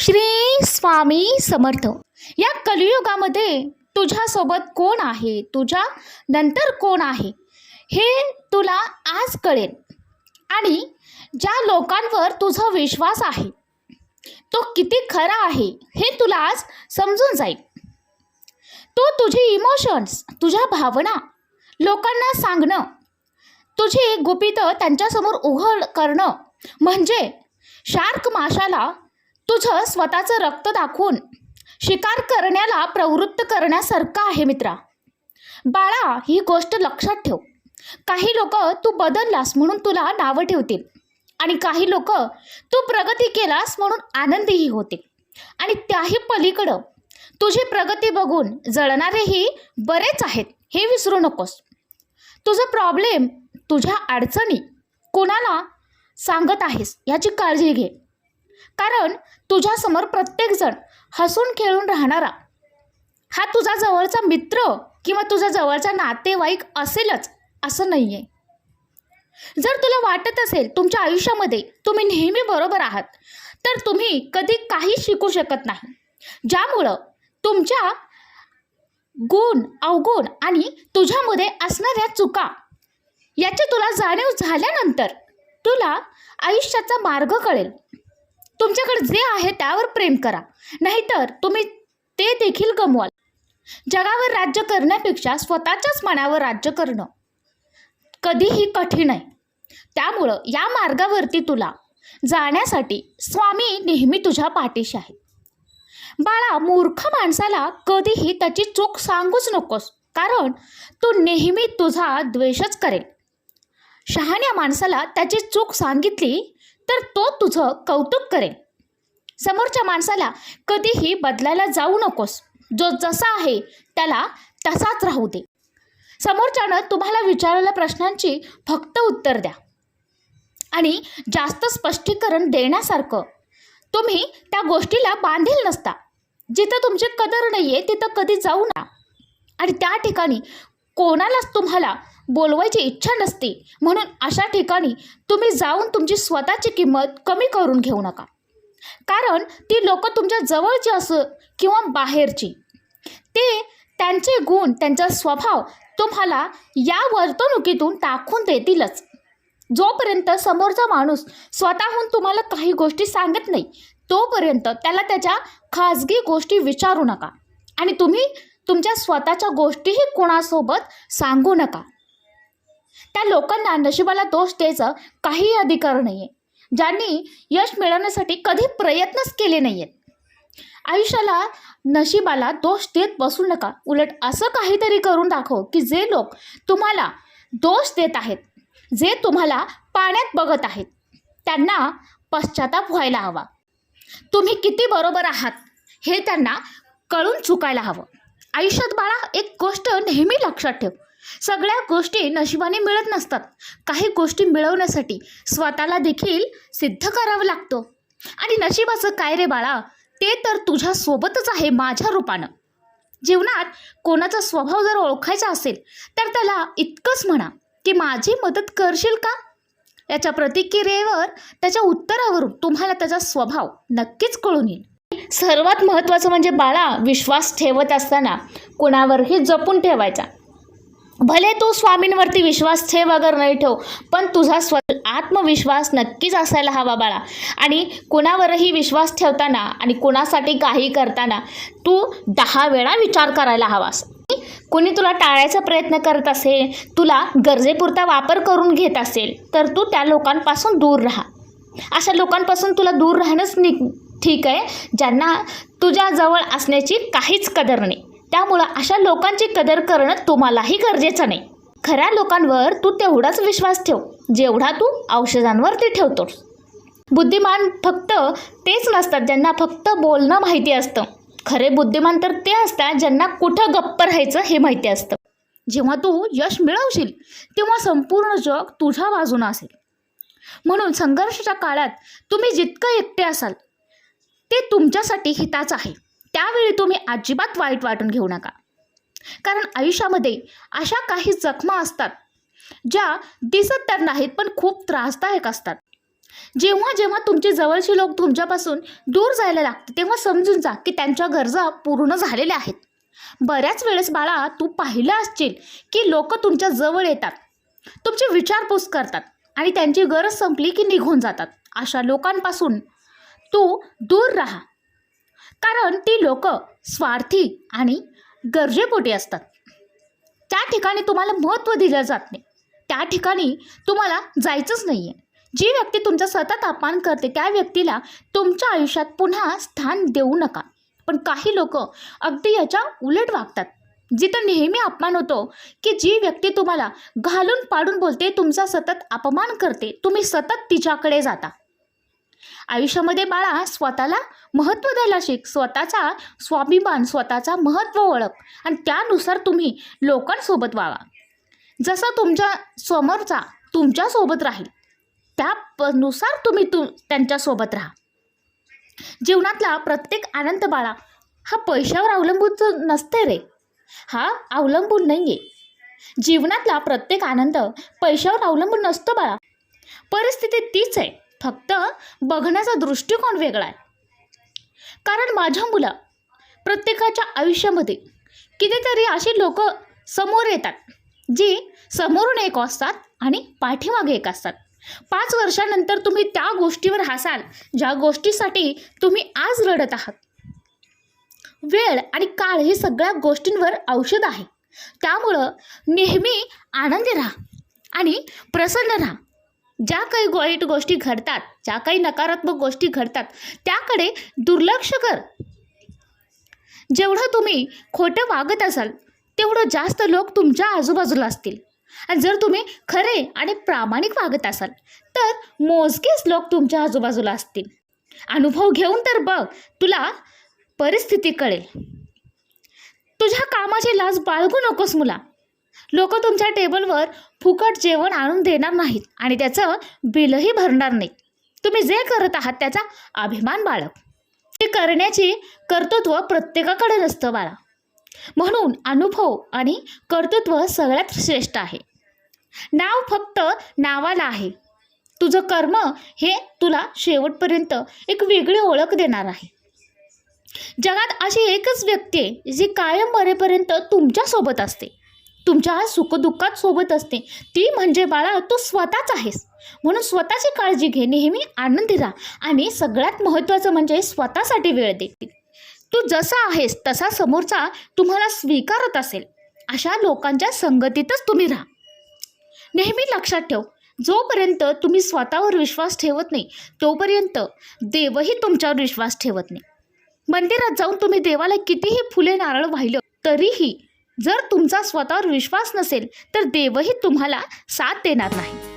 श्री स्वामी समर्थ. या कलियुगामध्ये तुझ्यासोबत कोण आहे? तुझ्या नंतर कोण आहे? हे तुला आज कळेल. आणि ज्या लोकांवर तुझा विश्वास आहे तो किती खरा आहे हे तुला आज समजून जाईल. तू तुझी इमोशन्स तुझ्या भावना लोकांना सांगणं तुझी गुपितं त्यांच्यासमोर उघड करणं म्हणजे शार्क माशाला तुझं स्वतःचं रक्त दाखवून शिकार करण्याला प्रवृत्त करण्यासारखं आहे मित्रा. बाळा ही गोष्ट लक्षात ठेव. काही लोक तू बदललास म्हणून तुला नावं ठेवतील आणि काही लोक तू प्रगती केलास म्हणून आनंदीही होतील. आणि त्याही पलीकडं तुझी प्रगती बघून जळणारेही बरेच आहेत हे विसरू नकोस. तुझं प्रॉब्लेम तुझ्या अडचणी कोणाला सांगत आहेस याची काळजी घे. कारण तुझ्यासमोर प्रत्येकजण हसून खेळून राहणारा. हा तुझा जवळचा मित्र किंवा तुझा जवळचा नातेवाईक असेलच असं नाही आहे जर तुला वाटत असेल तुमच्या आयुष्यामध्ये तुम्ही नेहमी बरोबर आहात तर तुम्ही कधी काही शिकू शकत नाही. ज्यामुळं तुमच्या गुण अवगुण आणि तुझ्यामध्ये असणाऱ्या चुका याची तुला जाणीव झाल्यानंतर तुला आयुष्याचा मार्ग कळेल. तुमच्याकडे जे आहे त्यावर प्रेम करा. नाहीतर तुम्ही ते देखील गमवाल. जगावर राज्य करण्यापेक्षा स्वतःच्याच मनावर राज्य करणं कधीही कठीण आहे त्यामुळं या मार्गावरती तुला जाण्यासाठी स्वामी नेहमी तुझ्या पाठीशी आहे बाळा मूर्ख माणसाला कधीही त्याची चूक सांगूच नकोस कारण तो नेहमी तुझा द्वेषच करेल. शहाण्या माणसाला त्याची चूक सांगितली तर तो तुझं कौतुक करेल. समोरच्या माणसाला कधीही बदलायला जाऊ नकोस. जो जसा आहे त्याला तसाच राहू दे. समोरच्यानं तुम्हाला विचारलेल्या प्रश्नांची फक्त उत्तर द्या. आणि जास्त स्पष्टीकरण देण्यासारखं. तुम्ही त्या गोष्टीला बांधील नसता. जिथं तुमची कदर नाही आहे तिथं कधी जाऊ ना आणि त्या ठिकाणी कोणालाच तुम्हाला बोलवायची इच्छा नसते. म्हणून अशा ठिकाणी तुम्ही जाऊन तुमची स्वतःची किंमत कमी करून घेऊ नका. कारण ती लोक तुमच्या जवळची असो किंवा बाहेरची ते त्यांचे गुण त्यांचा स्वभाव तुम्हाला या वर्तणुकीतून टाकून देतीलच. जोपर्यंत समोरचा माणूस स्वतःहून तुम्हाला काही गोष्टी सांगत नाही तोपर्यंत त्याला त्याच्या खाजगी गोष्टी विचारू नका. आणि तुम्ही तुमच्या स्वतःच्या गोष्टीही कोणासोबत सांगू नका. त्या लोकांना नशिबाला दोष द्यायचं काही अधिकार नाही आहे ज्यांनी यश मिळवण्यासाठी कधी प्रयत्नच केले नाही आहेत आयुष्याला नशिबाला दोष देत बसू नका. उलट असं काहीतरी करून दाखव की जे लोक तुम्हाला दोष देत आहेत जे तुम्हाला पाण्यात बघत आहेत त्यांना पश्चाताप व्हायला हवा. तुम्ही किती बरोबर आहात हे त्यांना कळून चुकायला हवं. आयुष्यात बाळा एक गोष्ट नेहमी लक्षात ठेव. सगळ्या गोष्टी नशिबाने मिळत नसतात. काही गोष्टी मिळवण्यासाठी स्वतःला देखील सिद्ध करावं लागतं. आणि नशिबाचं काय रे बाळा? ते तर तुझ्यासोबतच आहे माझ्या रूपानं. जीवनात कोणाचा स्वभाव जर ओळखायचा असेल तर त्याला इतकंच म्हणा की माझी मदत करशील का? याच्या प्रतिक्रियेवर त्याच्या उत्तरावरून तुम्हाला त्याचा स्वभाव नक्कीच कळून येईल. सर्वात महत्त्वाचं म्हणजे बाळा विश्वास ठेवत असताना कुणावरही जपून ठेवायचा. भले तू स्वामींवरती विश्वास ठेव अगर नाही ठेव पण तुझा स्व आत्मविश्वास नक्कीच असायला हवा बाळा. आणि कुणावरही विश्वास ठेवताना आणि कुणासाठी काही करताना तू दहा वेळा विचार करायला हवास कोणी तुला टाळायचा प्रयत्न करत असेल तुला गरजेपुरता वापर करून घेत असेल तर तू त्या लोकांपासून दूर राहा. अशा लोकांपासून तुला दूर राहणंच नि ठीक आहे ज्यांना तुझ्याजवळ असण्याची काहीच कदर नाही. त्यामुळं अशा लोकांची कदर करणं तुम्हालाही गरजेचं नाही. खऱ्या लोकांवर तू तेवढाच विश्वास ठेव जेवढा तू औषधांवरती ठेवतोस. बुद्धिमान फक्त तेच नसतात ज्यांना फक्त बोलणं माहिती असतं. खरे बुद्धिमान तर ते असतात ज्यांना कुठं गप्प राहायचं हे माहिती असतं. जेव्हा तू यश मिळवशील तेव्हा संपूर्ण जग तुझ्या बाजूनं असेल. म्हणून संघर्षाच्या काळात तुम्ही जितकं एकटे असाल ते तुमच्यासाठी हिताचं आहे. त्यावेळी तुम्ही अजिबात वाईट वाटून घेऊ नका. कारण आयुष्यामध्ये अशा काही जखमा असतात ज्या दिसत तर नाहीत पण खूप त्रासदायक असतात. जेव्हा जेव्हा तुमचे जवळचे लोक तुमच्यापासून दूर जायला लागते तेव्हा समजून जा की त्यांच्या गरजा पूर्ण झालेल्या आहेत. बऱ्याच वेळेस बाळा तू पाहिलं असशील की लोक तुमच्या जवळ येतात तुमची विचारपूस करतात आणि त्यांची गरज संपली की निघून जातात. अशा लोकांपासून तू दूर राहा. कारण ती लोक स्वार्थी आणि गरजेपोटी असतात. त्या ठिकाणी तुम्हाला महत्त्व दिलं जात नाही. त्या ठिकाणी तुम्हाला जायचंच नाही आहे जी व्यक्ती तुमचा सतत अपमान करते त्या व्यक्तीला तुमच्या आयुष्यात पुन्हा स्थान देऊ नका. पण काही लोक अगदी याच्या उलट वागतात. जिथं नेहमी अपमान होतो की जी व्यक्ती तुम्हाला घालून पाडून बोलते तुमचा सतत अपमान करते तुम्ही सतत तिच्याकडे जाता. आयुष्यामध्ये बाळा स्वतःला महत्त्व द्यायला शिक. स्वतःचा स्वाभिमान स्वतःचा महत्त्व ओळख आणि त्यानुसार तुम्ही लोकांसोबत व्हावा. जसं तुमच्या समोरचा तुमच्यासोबत राहील त्यानुसार तुम्ही तु त्यांच्यासोबत राहा. जीवनातला प्रत्येक आनंद बाळा हा पैशावर अवलंबून नसते रे. हा अवलंबून नाही आहे जीवनातला प्रत्येक आनंद पैशावर अवलंबून नसतो बाळा. परिस्थिती तीच आहे. फक्त बघण्याचा दृष्टिकोन वेगळा आहे. कारण माझ्या मुलं प्रत्येकाच्या आयुष्यामध्ये कितीतरी अशी लोक समोर येतात जी समोरून एक असतात आणि पाठीमागे एक असतात. पाच वर्षानंतर तुम्ही त्या गोष्टीवर हसाल ज्या गोष्टीसाठी तुम्ही आज रडत आहात. वेळ आणि काळ हे सगळ्या गोष्टींवर औषध आहे. त्यामुळं नेहमी आनंदी राहा आणि प्रसन्न राहा. ज्या काही वाईट गोष्टी घडतात ज्या काही नकारात्मक गोष्टी घडतात त्याकडे दुर्लक्ष कर. जेवढं तुम्ही खोटं वागत असाल तेवढं जास्त लोक तुमच्या आजूबाजूला असतील. आणि जर तुम्ही खरे आणि प्रामाणिक वागत असाल तर मोजकेच लोक तुमच्या आजूबाजूला असतील. अनुभव घेऊन तर बघ तुला परिस्थिती कळेल. तुझ्या कामाची लाज बाळगू नकोस मुला. लोक तुमच्या टेबलवर फुकट जेवण आणून देणार नाहीत आणि त्याचं बिलही भरणार नाहीत तुम्ही जे करत आहात त्याचा अभिमान बाळग. ते करण्याचे कर्तृत्व प्रत्येकाकडे नसतं बाळा. म्हणून अनुभव आणि कर्तृत्व सगळ्यात श्रेष्ठ आहे. नाव फक्त नावाला आहे. तुझं कर्म हे तुला शेवटपर्यंत एक वेगळी ओळख देणार आहे. जगात अशी एकच व्यक्ती आहे जी कायम मरेपर्यंत तुमच्यासोबत असते. तुमच्या सुखदुःखात सोबत असते. ती म्हणजे बाळा तू स्वतःच आहेस. म्हणून स्वतःची काळजी घे नेहमी आनंदी राहा आणि सगळ्यात महत्त्वाचं म्हणजे स्वतःसाठी वेळ दे. तू जसा आहेस तसा समोरचा तुम्हाला स्वीकारत असेल. अशा लोकांच्या संगतीतच तुम्ही राहा. नेहमी लक्षात ठेव जोपर्यंत तुम्ही स्वतःवर विश्वास ठेवत नाही तोपर्यंत देवही तुमच्यावर विश्वास ठेवत नाही. मंदिरात जाऊन तुम्ही देवाला कितीही फुले नारळ वाहिलं तरीही जर तुमचा स्वतःवर विश्वास नसेल तर देवही तुम्हाला साथ देणार नाही.